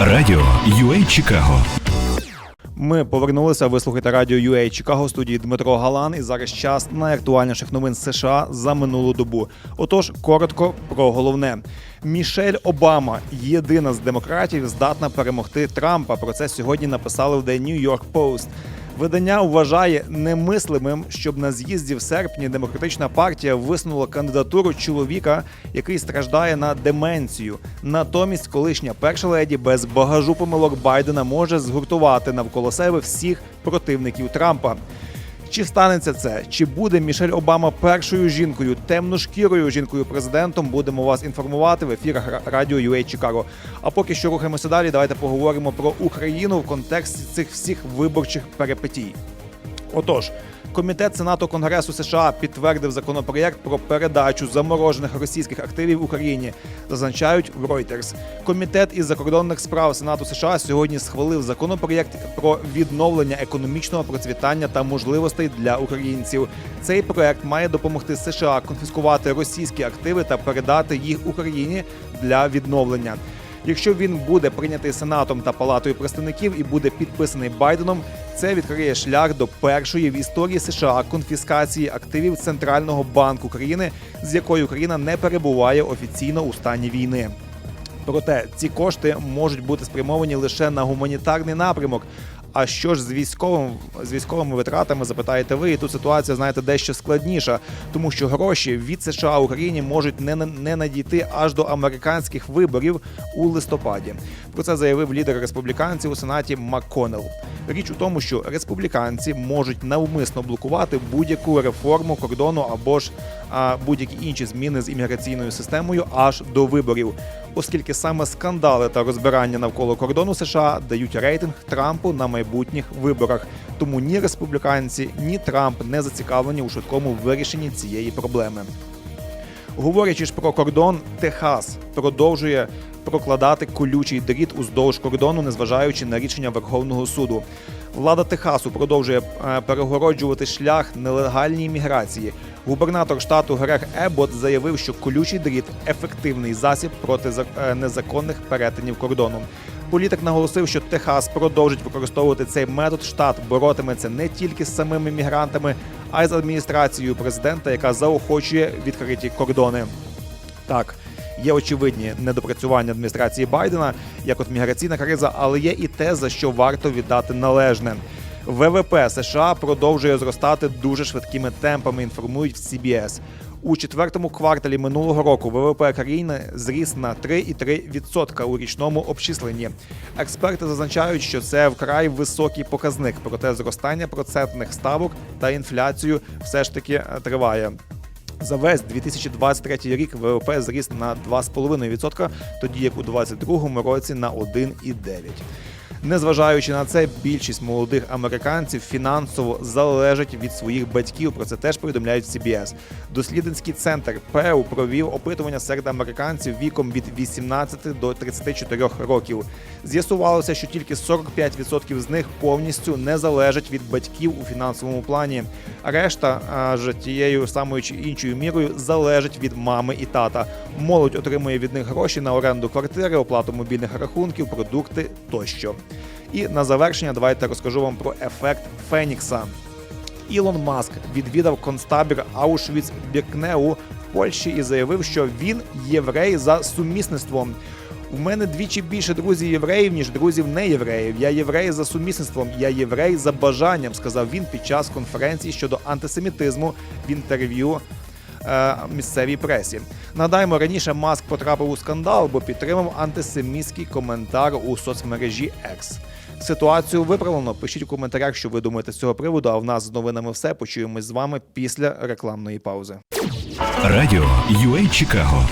Радіо UA Чикаго. Ми повернулися. Ви слухаєте радіо UA Чикаго студії Дмитро Галан. І зараз час найактуальніших новин США за минулу добу. Отож, коротко про головне. Мішель Обама, єдина з демократів, здатна перемогти Трампа. Про це сьогодні написали в The New York Post. Видання вважає немислимим, щоб на з'їзді в серпні демократична партія висунула кандидатуру чоловіка, який страждає на деменцію. Натомість, колишня перша леді без багажу помилок Байдена може згуртувати навколо себе всіх противників Трампа. Чи станеться це? Чи буде Мішель Обама першою жінкою, темношкірою жінкою президентом? Будемо вас інформувати в ефірах радіо UA Чикаго. А поки що рухаємося далі. Давайте поговоримо про Україну в контексті цих всіх виборчих перипетій. Отож, комітет Сенату Конгресу США підтвердив законопроєкт про передачу заморожених російських активів Україні. Зазначають в Reuters. Комітет із закордонних справ Сенату США сьогодні схвалив законопроєкт про відновлення економічного процвітання та можливостей для українців. Цей проект має допомогти США конфіскувати російські активи та передати їх Україні для відновлення. Якщо він буде прийнятий Сенатом та Палатою представників і буде підписаний Байденом, це відкриє шлях до першої в історії США конфіскації активів Центрального банку країни, з якою Україна не перебуває офіційно у стані війни. Проте ці кошти можуть бути спрямовані лише на гуманітарний напрямок. А що ж з військовим з військовими витратами запитаєте ви? І тут ситуація знаєте дещо складніша, тому що гроші від США Україні можуть не, не надійти аж до американських виборів у листопаді. Про це заявив лідер республіканців у сенаті МакКоннелл. Річ у тому, що республіканці можуть навмисно блокувати будь-яку реформу кордону або ж будь-які інші зміни з імміграційною системою аж до виборів, оскільки саме скандали та розбирання навколо кордону США дають рейтинг Трампу на майбутніх виборах. Тому ні республіканці, ні Трамп не зацікавлені у швидкому вирішенні цієї проблеми. Говорячи ж про кордон, Техас продовжує прокладати колючий дріт уздовж кордону, незважаючи на рішення Верховного суду. Влада Техасу продовжує е, перегороджувати шлях нелегальній міграції. Губернатор штату Грег Ебот заявив, що колючий дріт ефективний засіб проти е, незаконних перетинів кордону. Політик наголосив, що Техас продовжить використовувати цей метод. Штат боротиметься не тільки з самими мігрантами, а й з адміністрацією президента, яка заохочує відкриті кордони. Так, є очевидні недопрацювання адміністрації Байдена, як от міграційна криза, але є і те, за що варто віддати належне. ВВП США продовжує зростати дуже швидкими темпами. Інформують в CBS. У четвертому кварталі минулого року ВВП країни зріс на 3,3% у річному обчисленні. Експерти зазначають, що це вкрай високий показник, проте зростання процентних ставок та інфляцію все ж таки е, триває. За весь 2023 рік ВВП зріс на 2,5%, тоді як у 2022 році на 1,9%. Незважаючи на це, більшість молодих американців фінансово залежать від своїх батьків. Про це теж повідомляють CBS. Дослідницький центр ПЕУ провів опитування серед американців віком від 18 до 34 років. З'ясувалося, що тільки 45% з них повністю не залежать від батьків у фінансовому плані. Решта ж тією самою чи іншою мірою залежить від мами і тата. Молодь отримує від них гроші на оренду квартири, оплату мобільних рахунків, продукти тощо. І на завершення давайте розкажу вам про ефект Фенікса. Ілон Маск відвідав концтабір Аушвіц Біркнеу в Польщі і заявив, що він єврей за сумісництвом. У мене двічі більше друзів євреїв, ніж друзів неєвреїв. Я єврей за сумісництвом, я єврей за бажанням, сказав він під час конференції щодо антисемітизму в інтерв'ю е, місцевій пресі. Нагадаємо, раніше Маск потрапив у скандал, бо підтримав антисемітський коментар у соцмережі X. Ситуацію виправлено. Пишіть у коментарях, що ви думаєте з цього приводу. А в нас з новинами все. Почуємось з вами після рекламної паузи. Радіо UA Чикаго.